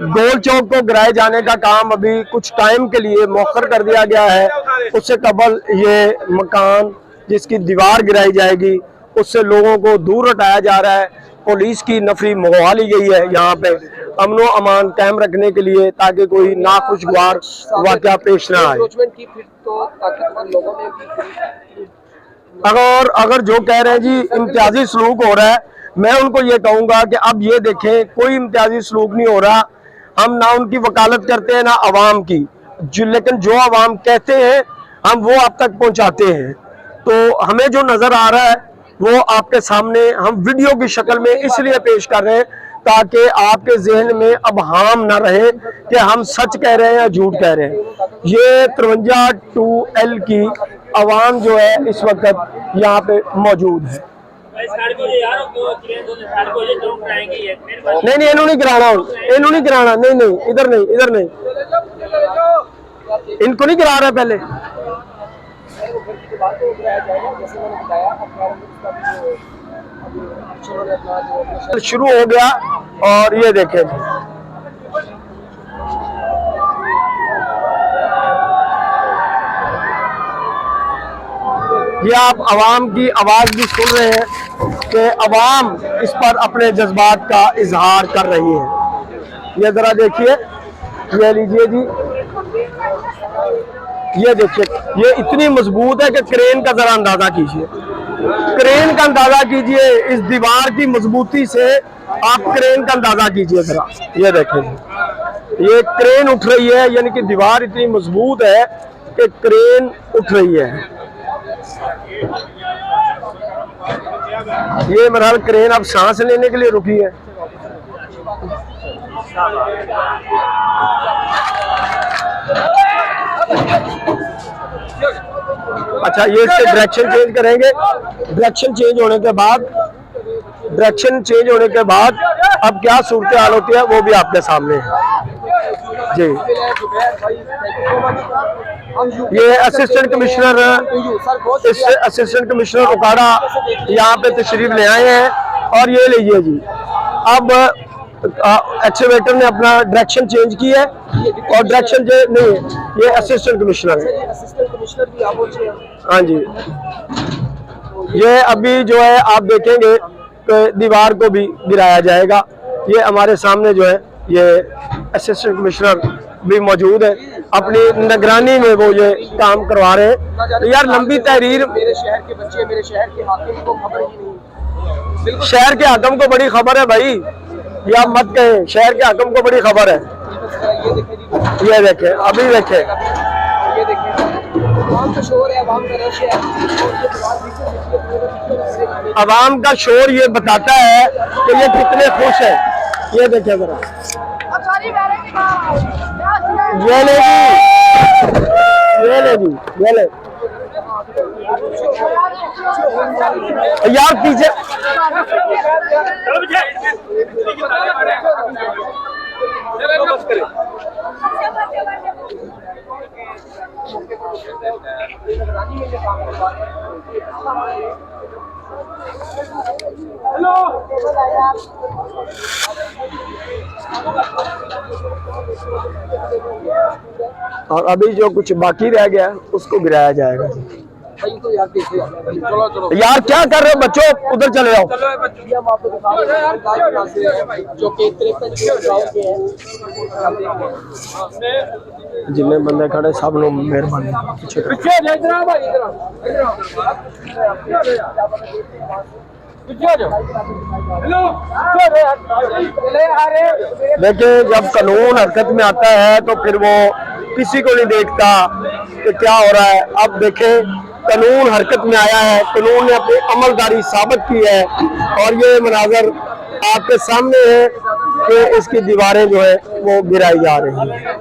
گول چوک کو گرائے جانے کا کام ابھی کچھ ٹائم کے لیے مؤخر کر دیا گیا ہے۔ اس سے قبل یہ مکان جس کی دیوار گرائی جائے گی اس سے لوگوں کو دور ہٹایا جا رہا ہے۔ پولیس کی نفری منگوا لی گئی ہے یہاں پہ۔ امن و امان قائم رکھنے کے لیے تاکہ کوئی ناخوشگوار واقعہ پیش نہ آئے۔ اگر اگر جو کہہ رہے ہیں جی امتیازی سلوک ہو رہا ہے میں ان کو یہ کہوں گا کہ اب یہ دیکھیں کوئی امتیازی سلوک نہیں ہو رہا۔ ہم نہ ان کی وکالت کرتے ہیں، نہ عوام کی۔ جو لیکن جو عوام کہتے ہیں، ہم وہ آپ تک پہنچاتے ہیں۔ تو ہمیں جو نظر آ رہا ہے، وہ آپ کے سامنے ہم ویڈیو کی شکل میں اس لیے پیش کر رہے ہیں تاکہ آپ کے ذہن میں اب ہام نہ رہے کہ ہم سچ کہہ رہے ہیں یا جھوٹ کہہ رہے ہیں۔ یہ ترونجا ٹو ایل کی عوام جو ہے، اس وقت یہاں پہ موجود ہے۔ نہیں نہیں، انہوں نہیں کرانا، انہوں نہیں کرانا، نہیں نہیں، ادھر نہیں ادھر نہیں۔ ان کو نہیں کرا رہا پہلے۔ شروع ہو گیا اور یہ دیکھیں۔ یہ آپ عوام کی آواز بھی سن رہے ہیں۔ کہ عوام اس پر اپنے جذبات کا اظہار کر رہی ہے۔ یہ ذرا دیکھیے، یہ لیجیے جی۔ یہ دیکھیے، یہ اتنی مضبوط ہے کہ کرین کا ذرا اندازہ کیجیے۔ کرین کا اندازہ کیجیے، اس دیوار کی مضبوطی سے آپ کرین کا اندازہ کیجیے ذرا۔ یہ دیکھیں جی۔ یہ کرین اٹھ رہی ہے یعنی کہ دیوار اتنی مضبوط ہے کہ کرین اٹھ رہی ہے۔ یہ مرحل کرین اب سانس لینے کے لیے رکی ہے اچھا یہ اس سے ڈائریکشن چینج کریں گے۔ ڈائریکشن چینج ہونے کے بعد ڈائریکشن چینج ہونے کے بعد اب کیا صورتحال ہوتی ہے وہ بھی آپ کے سامنے ہے۔ جی۔ یہ assistant commissioner assistant commissioner Okara یہاں پہ تشریف لے آئے ہیں اور یہ لیجیے جی۔ اب ایکسیویٹر نے اپنا ڈائریکشن چینج کی ہے اور ڈائریکشن نہیں ہے یہ اسسٹنٹ کمشنر ہے۔ ہاں جی۔ یہ ابھی جو ہے، آپ دیکھیں گے کہ دیوار کو بھی گرایا جائے گا۔ یہ ہمارے سامنے جو ہے یہ اسسٹنٹ کمشنر بھی موجود ہے اپنی نگرانی میں وہ یہ کام کروا رہے ہیں۔ یار لمبی تحریر میرے شہر کے بچے میرے شہر کے حاکم کو خبر ہی نہیں۔ شہر کے حکم کو بڑی خبر ہے بھائی۔ یہ آپ مت کہیں شہر کے حکم کو بڑی خبر ہے۔ یہ دیکھیں جی۔ ابھی دیکھیں۔ یہ پیچھے عوام کا شور یہ بتاتا ہے کہ یہ کتنے خوش ہیں۔ یہ دیکھیں ذرا۔ یہ لے جی۔ یہ لے جی۔ یہ لے۔ یار پیچھے۔ اور ابھی جو کچھ باقی رہ گیا اس کو گرایا جائے گا۔ یار کیا کر رہے بچوں ادھر چلے جاؤ۔ جن بندے کھڑے سب لوگ مہربانی۔ دیکھیں جب قانون حرکت میں آتا ہے تو پھر وہ کسی کو نہیں دیکھتا کہ کیا ہو رہا ہے۔ اب دیکھیں قانون حرکت میں آیا ہے، قانون نے اپنی عملداری ثابت کی ہے اور یہ مناظر آپ کے سامنے ہے کہ اس کی دیواریں جو ہے وہ گرائی جا رہی ہیں۔